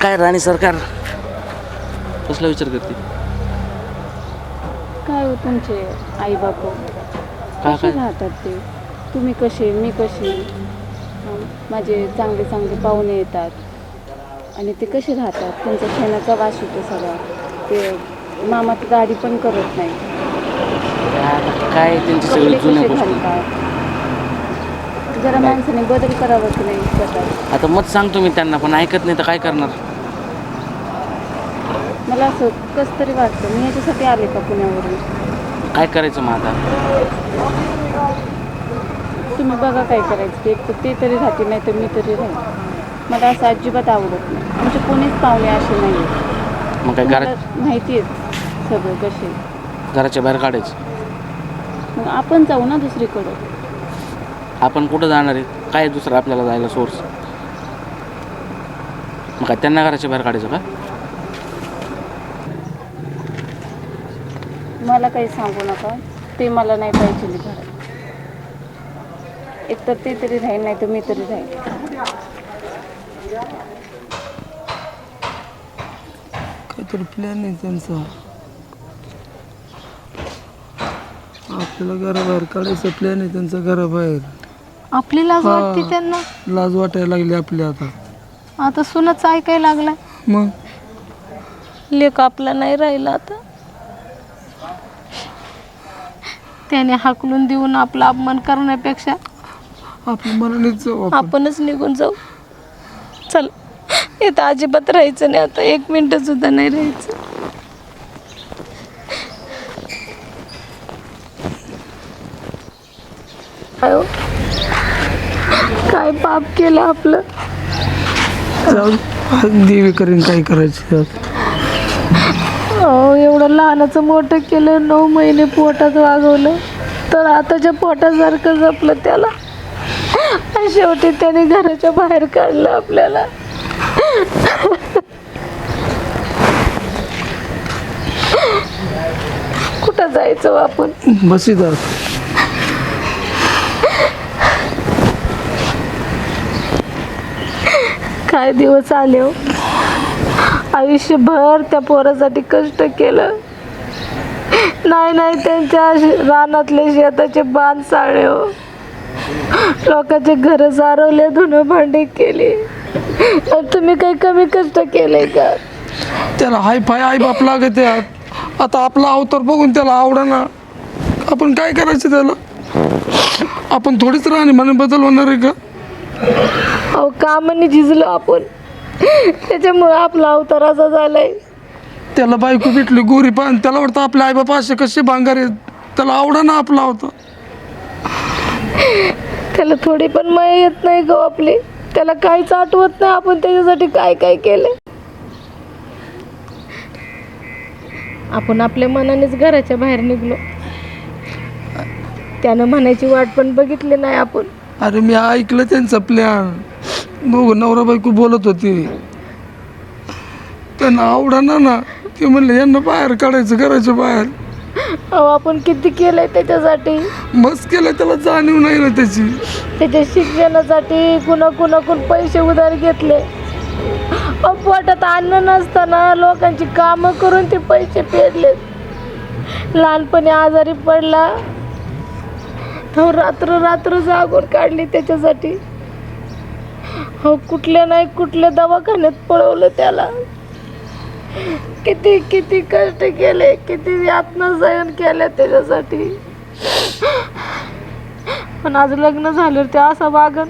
काय राणी सरकार? कसला विचार करते? काय हो तुमचे आई बापू का कसे काय? राहतात ते? तुम्ही कसे मी कशी? हं, माझे चांगले चांगले पाहुणे येतात. आणि ते कसे राहतात? त्यांचा शेणाचा वास होतो सगळा. ते मामा तर गाडी पण करत नाही. काय त्यांची सगळी कपडे जुन्या कसे गोष्टी. घालतात? जरा माणसाने बदल करावा की नाही स्वतः आता मत सांगतो मी त्यांना पण ऐकत नाही तर काय करणार? मला असं कसं तरी वाटतं. मी याच्यासाठी आले का पुण्यावरून? काय करायचं मग आता? तुम्ही बघा काय करायचं. ते एक तर ते तरी राहतील नाही तर मी तरी राहील मला असं अजिबात आवडत नाही. आमचे कोणीच पाहुणे असे नाही मग काय तुम्हाला घरा माहिती आहे सगळं कसे? घराच्या बाहेर काढायचं. मग आपण जाऊ ना दुसरीकडं. आपण कुठं जाणार आहे? काय दुसरं आपल्याला जायला सोर्स मग काय त्यांना घराच्या बाहेर काढायचं का? मला काही सांगू नका. ते मला नाही पाहिजे घरात एक तर ते तरी राहील नाही तर मी तरी राहील. काहीतरी प्लॅन आहे त्यांचा. आपल्याला घराबाहेर काढायचा प्लॅन आहे त्यांचा घराबाहेर. आपली लाज हा. वाटते त्यांना. लाज वाटायला लागली आपली आता. आता सुनच ऐकायला लागला मग? लेख आपला नाही राहिला आता. त्याने हाकलून देऊन आपला अपमान करण्यापेक्षा आपल्या मनानेच जाऊ आपण. आपणच निघून जाऊ. चल इथं अजिबात राहायचं नाही आता. एक मिनिट सुद्धा नाही राहायचं. हो? काय पाप केलं आपलं? जाऊ देवी करीन काय करायचे अहो एवढं लहानाचं मोठं केलं नऊ महिने पोटात वागवलं तर आताच्या पोटासारखं जपलं त्याला. आणि शेवटी त्याने घराच्या बाहेर काढलं आपल्याला. कुठं जायचं आपण? बसीदार काय दिवस आले हो? आयुष्यभर त्या पोरासाठी कष्ट केलं. नाही नाही त्यांच्या रानातले शेताचे बांध साळे हो. लोकांचे घर सारवले धुणं भांडी केली. तुम्ही काही कमी कष्ट केले का? त्याला हाय फाय आई बाप लागत आहेत आता आपला अवतार बघून त्याला आवडना. आपण काय करायचं त्याला? आपण थोडीच राहणी म्हणून बदल होणार आहे का? अहो कामाने झिजलो आपण. त्याच्यामुळे आपला अवतार असा झालाय. त्याला बायको भेटली गोरी पान त्याला वाटतं आपले आई बाप असे कसे भांगार आहेत. त्याला आवडना आपला होता. त्याला थोडी पण माया येत नाही गो आपली. त्याला काहीच आठवत नाही आपण त्याच्यासाठी काय काय केलं आपण आपल्या मनानेच घराच्या बाहेर निघलो. त्यानं म्हणायची वाट पण बघितली नाही आपण. अरे मी ऐकलं त्यांचा प्लॅन दोघं नवरा बायको बोलत होते. त्यांना आवडना ना. ते म्हणले यांना बाहेर काढायचं घराच्या बाहेर. अहो आपण किती केलंय त्याच्यासाठी? मस्त केलं त्याला जाणीव नाही ना त्याची. त्याच्या शिक्षणासाठी कुणा कुणाकडून पैसे उधार घेतले? अहो, पोटात अन्न नसताना लोकांची कामं करून ते पैसे फेडले लहानपणी आजारी पडला. तो रात्र रात्र जागून काढली त्याच्यासाठी. हो कुठल्या नाही कुठल्या दवाखान्यात पळवलं त्याला. किती किती कष्ट केले किती यातना सहन केले त्याच्यासाठी. पण आज लग्न झाल्यावर ते असं वागन.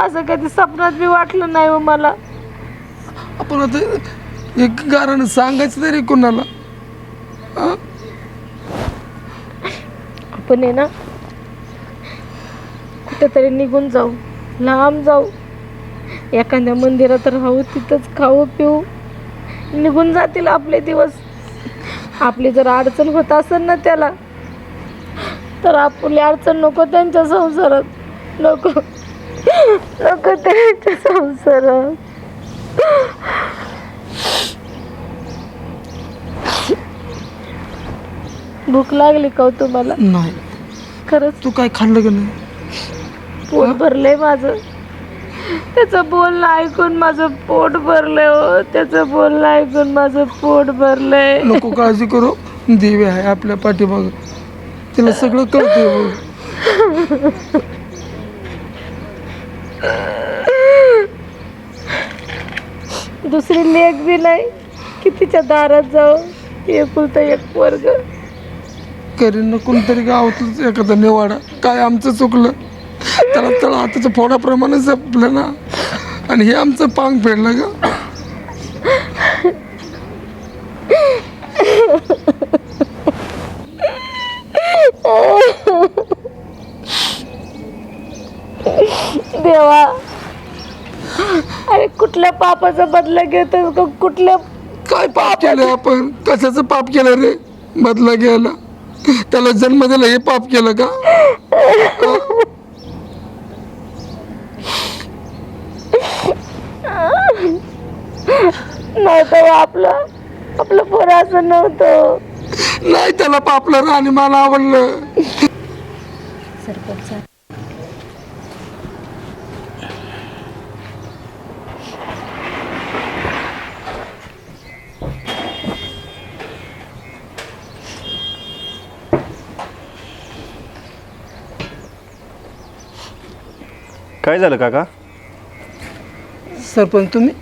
असं कधी स्वप्नात बी वाटलं नाही हो मला. आपण आता एक कारण सांगायचं तरी कोणाला? आपण आहे ना कुठेतरी निघून जाऊ लांब जाऊ. एखाद्या मंदिरात राहू तिथंच खाऊ पिऊ. निघून जातील आपले दिवस. आपली जर अडचण होत असेल ना त्याला तर आपली अडचण नको त्यांच्या संसारात. नको. नको त्यांच्या संसारात. भूक लागली का हो तुम्हाला? नाही. खरंच? तू काय खाल्लं का नाही? पोट भरलंय माझं. त्याचं बोलणं ऐकून माझं पोट भरलंय हो. त्याचं बोलणं ऐकून माझं पोट भरलंय. नको काळजी करू. देवी आहे आपल्या पाठीमाग. तिला सगळं कळते दुसरी लेख बी नाही की तिच्या दारात जाऊ. एकुलता एक वर्ग करीन कोणतरी गावातच एखादा निवाडा. काय आमचं चुकलं? त्याला त्याला हाताच्या फोडाप्रमाणे जपलं ना. आणि हे आमचं पांग फेडलं का देवा. अरे कुठल्या पापाचा बदला घेतोस का कुठल्या काय पाप केलं आपण? कशाचं पाप केलं रे? बदला घ्यायला. त्याला जन्म दिला हे पाप केलं का? नव्हतं हो आपलं आपलं पोरं असं नव्हतं. नाही त्याला पापलं आणि मला आवडलं. सरपंच काय झालं काका? सरपंच तुम्ही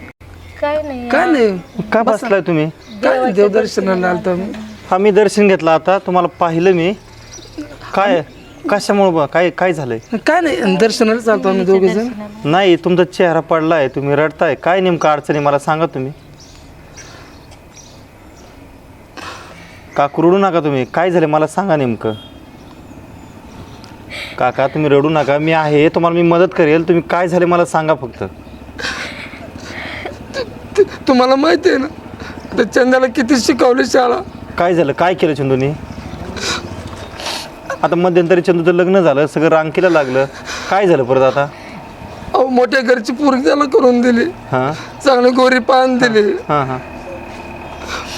काय नाही. काय नाही. का बसलाय तुम्ही? काय देवदर्शनाला आलता मी. हा मी दर्शन घेतलं आता. तुम्हाला पाहिलं मी. काय कशामुळे बा? काय काय झालंय? काय नाही दर्शनाला चालतो आम्ही दोघे जण नाही तुमचा चेहरा पडलाय. तुम्ही रडताय. काय नेमकं अडचणी मला सांगा तुम्ही. काकू रडू नका तुम्ही. काय झालं मला सांगा नेमकं. काका तुम्ही रडू नका. मी आहे. तुम्हाला मी मदत करेल. तुम्ही काय झाले मला सांगा फक्त. ते- तुम्हाला माहिती आहे ना त्या चंद्याला किती शिकवली शाळा. काय झालं? काय केलं चंदूनी? आता मध्यंतरी चंदूचं लग्न झालं सगळं रांकीला लागलं. काय झालं परत आता? अहो मोठ्या घरची पोरगी त्याला करून दिली. हां. चांगली गोरी पान दिली. हां हां.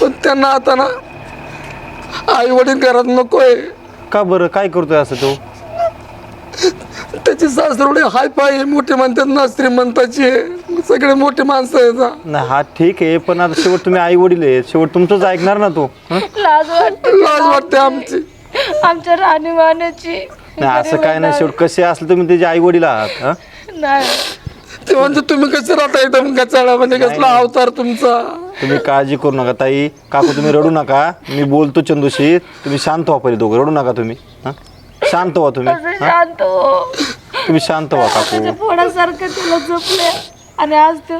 पण त्यांना आता ना आई वडील घरात नकोय. का बरं? काय करतोय असं तो? त्याची सासरवडी हाय पाय मोठे म्हणतात ना श्रीमंताची आहे. सगळे मोठे माणसं आहेत ना. नाही हा ठीक आहे पण आता शेवट तुम्ही आई वडील आहे शेवट तुमचंच ऐकणार ना तो? हं? लाज वाटते लाज वाटते आमची. आमच्या राणीमानाची. नाही असं काय नाही शेवट कसे असले तुम्ही त्याचे आई वडील आहात हं? नाही. ते म्हणजे तुम्ही कसे राहता एकदम कचाळामध्ये कसला अवतार तुमचा? तुम्ही काळजी करू नका ताई. काकू तुम्ही रडू नका. मी बोलतो चंदूशी. तुम्ही शांत व्हा पहिले दोघं रडू नका तुम्ही हं? शांत व्हा तुम्ही हं? शांत हो तुम्ही शांत व्हा काकू. त्याच्या तिला जपले आणि आज तू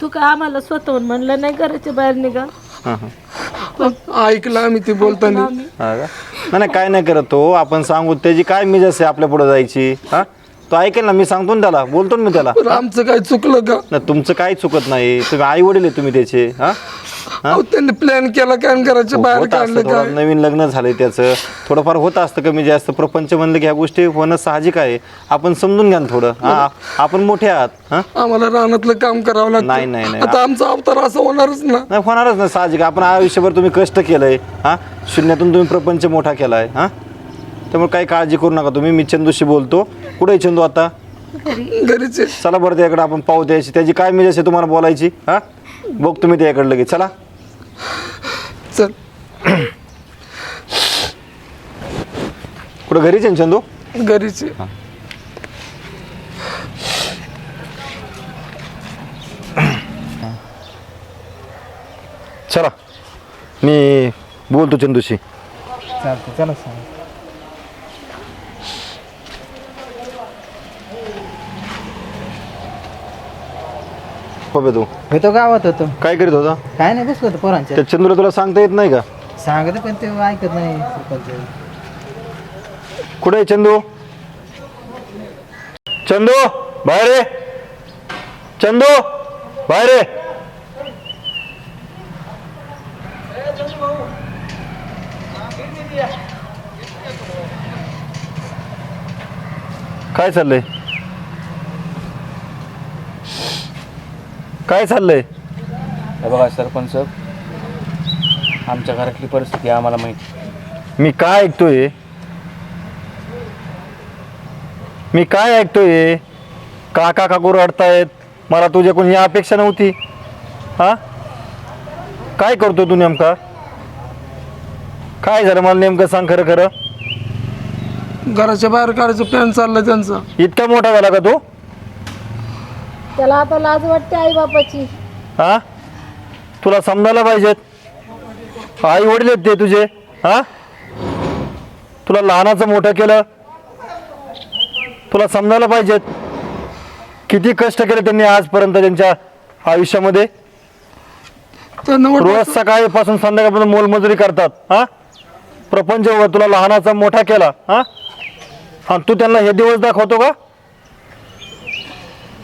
तू काय आम्हाला स्वतःहून म्हणलं नाही घराच्या बाहेर निघा. हं, हं. ऐकलं आम्ही ते बोलताना. हा का? नाही नाही काय नाही करत तो. आपण सांगू त्याची काय मिज असते आपल्या पुढे जायची? हा? तो ऐकेल ना मी सांगतो ना त्याला. बोलतो ना मी त्याला. पण आमचं काय चुकलं का? नाही तुमचं काही चुकत नाही. तुम्ही आई वडील आहे तुम्ही त्याचे हा? अहो, त्यांनी प्लॅन केला काय घराच्या बाहेर होत काढलं थोडं. काय? नवीन लग्न झालंय त्याचं. थोडंफार होत असतं कमी जास्त. प्रपंच म्हणलं की ह्या गोष्टी होणं साहजिक आहे. आपण समजून घ्या ना थोडं. हा? आपण मोठे आहात हा? आम्हाला रानातलं काम करावं नाही, लागतं नाही, नाही. आता आमचा अवतार असं होणारच ना. नाही होणारच ना साहजिक. आपण आयुष्यभर तुम्ही कष्ट केलंय हा? शून्यातून तुम्ही प्रपंच मोठा केलाय हा? त्यामुळे काही काळजी करू नका तुम्ही. मी चंदूशी बोलतो. कुठे आहे चंदू आता? घरीच आहे. चला बरं त्याकडे आपण पाहू द्यायची त्याची काय मिज तुम्हाला बोलायची? हा? बघ तुम्ही त्याकडे लगेच. चला. चल. कुठं घरीच आहे ना चंदू? घरीच आहे. चला. मी बोलतो चंदूशी. हो बे तू मी तो गावात होतो. काय करीत होता? काय नाही बसलो होतो पोरांच्या. त्या चंदूला तुला सांगता येत नाही का? सांगत पण ते ऐकत नाही सरपंच. कुठे आहे चंदू? चंदू बाहेर ये. चंदू बाहेर ये. काय चाललंय? काय चाललंय? हे बघा सरपंच आमच्या घरातली परिस्थिती आम्हाला माहिती. मी काय ऐकतोय? मी काय ऐकतोय? काका काकू रडतायत मला तुझ्याकडून ही अपेक्षा नव्हती. हा? काय करतो तू नेमका? काय झालं? मला नेमकं सांग खरं खरं. घराच्या बाहेर काढायचं प्लॅन चाललाय त्यांचा. इतका मोठा झाला का तू? त्याला आता लाज वाटते आई बापाची हा? तुला समजायला पाहिजेत? आई वडील आहेत ते तुझे हा? तुला लहानाचं मोठं केलं? तुला समजायला पाहिजेत? किती कष्ट केले त्यांनी आजपर्यंत त्यांच्या आयुष्यामध्ये? रोज वाटलं सकाळीपासून संध्याकाळपर्यंत मोलमजुरी करतात हा? प्रपंच व तुला लहानाचा मोठा केला हा? आणि तू त्यांना हे दिवस दाखवतो का?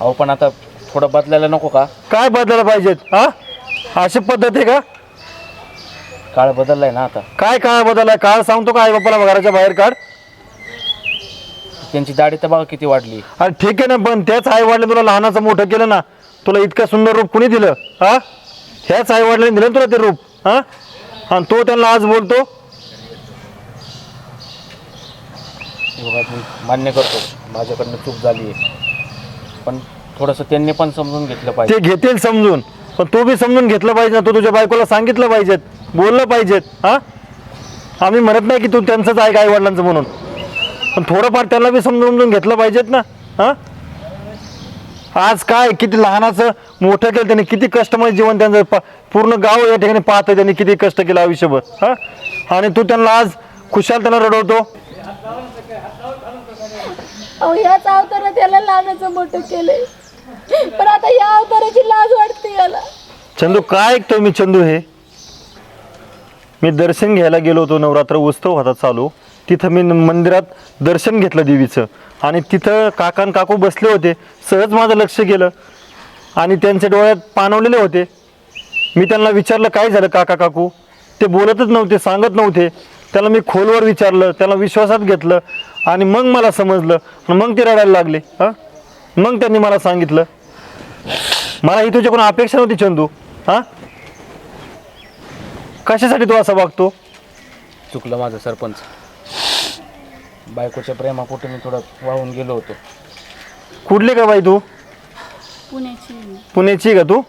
अहो पण आता थोडं बदलायला नको का? काय बदलायला पाहिजेत हा? अशी पद्धत आहे का? काळ बदललाय ना आता. काय काय बदल आहे काळ सांगतो का आई बापाला घराच्या बाहेर काढ? त्यांची दाढी तर बघा किती वाढली. अरे ठीक आहे ना पण त्याच आई वडिलांनी तुला लहानाचं मोठं केलं ना तुला इतकं सुंदर रूप कुणी दिलं हा? ह्याच आई वडिलांनी दिलं ना तुला ते रूप हा? आणि तो त्यांना आज बोलतो. हे बघा मी मान्य करतो. माझ्याकडनं चूक झाली आहे. पण थोडंसं त्यांनी पण समजून घेतलं पाहिजे. ते घेतील समजून. पण तू बी समजून घेतलं पाहिजे ना तू तुझ्या बायकोला सांगितलं पाहिजेत बोललं पाहिजेत हा? आम्ही म्हणत नाही की तू त्यांचंच आहे आई वडिलांचं म्हणून. पण थोडंफार त्यांना बी समजून समजून घेतलं पाहिजेत ना हा? आज काय किती लहानाचं मोठं केलं त्यांनी किती कष्टमय म्हणजे जीवन त्यांचं पूर्ण गाव या ठिकाणी पाहतं त्यांनी किती कष्ट केलं आयुष्यभर हा? आणि तू त्यांना आज खुशाल त्यांना रडवतो. अहो ह्याच अवतारात त्याला लहानाचं मोठं केलंय. पण आता या अवताराची लाज वाटते याला. चंदू काय ऐकतोय मी चंदू हे? मी दर्शन घ्यायला गेलो होतो नवरात्र उत्सव होता चालू. तिथं मी मंदिरात दर्शन घेतलं देवीचं. आणि तिथं काका आणि काकू बसले होते सहज माझं लक्ष गेलं. आणि त्यांच्या डोळ्यात पाणवलेले होते. मी त्यांना विचारलं काय झालं काका काकू? ते बोलतच नव्हते सांगत नव्हते. त्याला मी खोलवर विचारलं त्याला विश्वासात घेतलं. आणि मग मला समजलं. आणि मग ते रडायला लागले. हां? मग त्यांनी मला सांगितलं. मला ही तुझ्याकडून अपेक्षा नव्हती चंदू. हा? कशासाठी तू असा वागतो? चुकलं माझं सरपंच. बायकोच्या प्रेमापोटी मी थोडं वाहून गेलो होतो. कुठले का बाई तू? पुण्याची. पुण्याची का तू?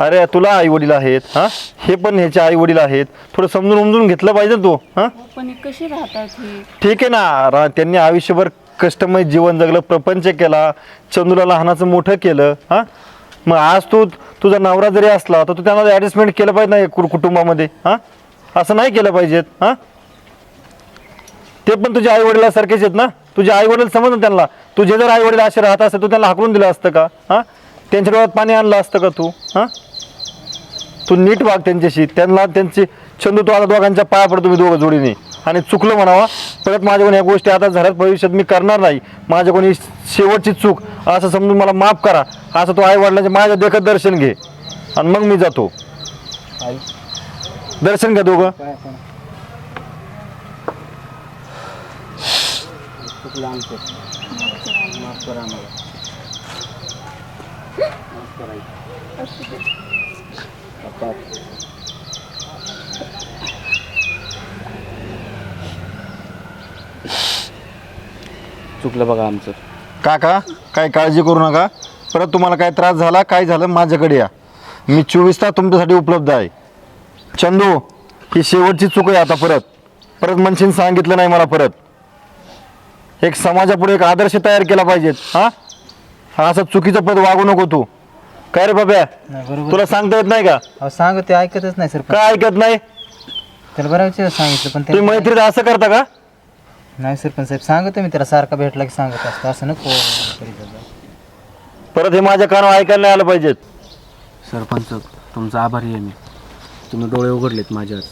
अरे तुला आई वडील आहेत हा? हे पण ह्याचे आई वडील आहेत. थोडं समजून उमजून घेतलं पाहिजे तू हा? हो, पण हे कसे राहतात हे? ठीक आहे ना रा- त्यांनी आयुष्यभर कष्टमय जीवन जगलं प्रपंच केला चंदूला लहानाचं मोठं केलं हा? मग आज तू तुझा नवरा जरी असला तर तू त्यांना ॲडजस्टमेंट केलं पाहिजे ना कु- कुटुंबामध्ये हा? असं नाही केलं पाहिजेत हा? ते पण तुझ्या आई वडिलासारखेच आहेत ना? तुझे आई वडील समज ना त्यांना. तुझे जर आई वडील असे राहत असते तू त्यांना हाकलून दिलं असतं का हा? त्यांच्या डोळ्यात पाणी आणलं असतं का तू? हा? तू नीट वाग त्यांच्याशी. त्यांना त्यांची चंदू तो आता दोघांच्या पाया पडतो मी दोघं जोडीने. आणि चुकलं म्हणावा परत माझ्याकडून या गोष्टी आता झाल्यात भविष्यात मी करणार नाही. माझ्याकडून ही शेवटची चूक असं समजून मला माफ करा. असं तो आई वडिलांचे माझ्या देखत दर्शन घे. आणि मग मी जातो. दर्शन घ्या दोघं. माफ करा आम्हाला माफ करा आई. पप्पा चुकलं बघा आमचं. काका काय काळजी करू नका. परत तुम्हाला काय त्रास झाला काय झालं माझ्याकडे या. मी चोवीस तास तुमच्यासाठी उपलब्ध आहे. चंदू ही शेवटची चूक आहे आता परत. परत मनशीन सांगितलं नाही मला परत. एक समाजापुढे एक आदर्श तयार केला पाहिजेत हा? हा असं चुकीचं पद वागू नको तू. काय रे बाब्या? नाही बरोबर. तुला सांगता येत नाही का? अहो सांग ते ऐकतच नाही सर काय ऐकत नाही? त्याला बऱ्याच वेळा सांगितलं पण तुम्ही ते मैत्रीत असं करता का? नाही सरपंच साहेब सांगतो मी त्याला सारखा भेटला की सांगत असतो असं नको करीत. परत हे माझ्या कानावर ऐकायला नाही आलं पाहिजेत. सरपंच तुमचा आभारी आहे मी. तुम्ही डोळे उघडलेत माझे आज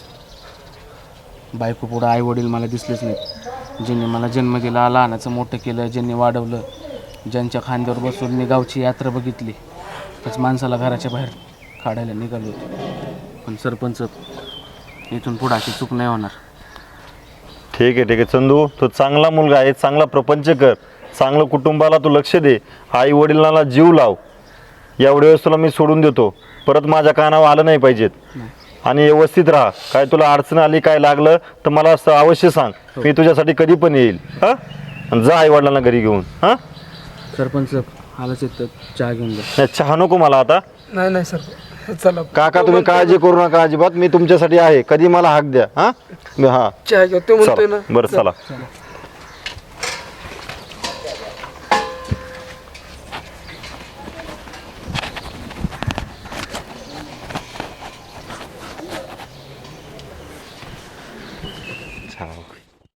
बायको पुढं आई वडील मला दिसलेच नाहीत. ज्यांनी मला जन्म दिला लहानाचं मोठं केलं ज्यांनी वाढवलं ज्यांच्या खांद्यावर बसून मी गावची यात्रा बघितली त्याच माणसाला घराच्या बाहेर काढायला निघालो होतो. पण सरपंच इथून पुढं अशी चूक नाही होणार. ठीक आहे ठीक आहे. चंदू तो चांगला मुलगा आहे चांगला प्रपंच कर. चांगलं कुटुंबाला तू लक्ष दे. आई वडिलांना जीव लाव. एवढ्या वेळेस तुला मी सोडून देतो. परत माझ्या कानावर आलं नाही पाहिजेत. आणि व्यवस्थित राहा. काय तुला अडचण आली काय लागलं तर मला असं अवश्य सांग. मी तुझ्यासाठी कधी पण येईल. हां? आणि जा आई वडिलांना घरी घेऊन. हां? सरपंच आलाच येतं चहा घेऊन जा. नाही, चहा नको मला आता. नाही नाही सर. चला. काका तुम्ही काळजी करू नका अजिबात. मी तुमच्यासाठी आहे. कधी मला हाक द्या हा? मी हा. चहा घ्या ते म्हणतोय चला. ना. बरं चला.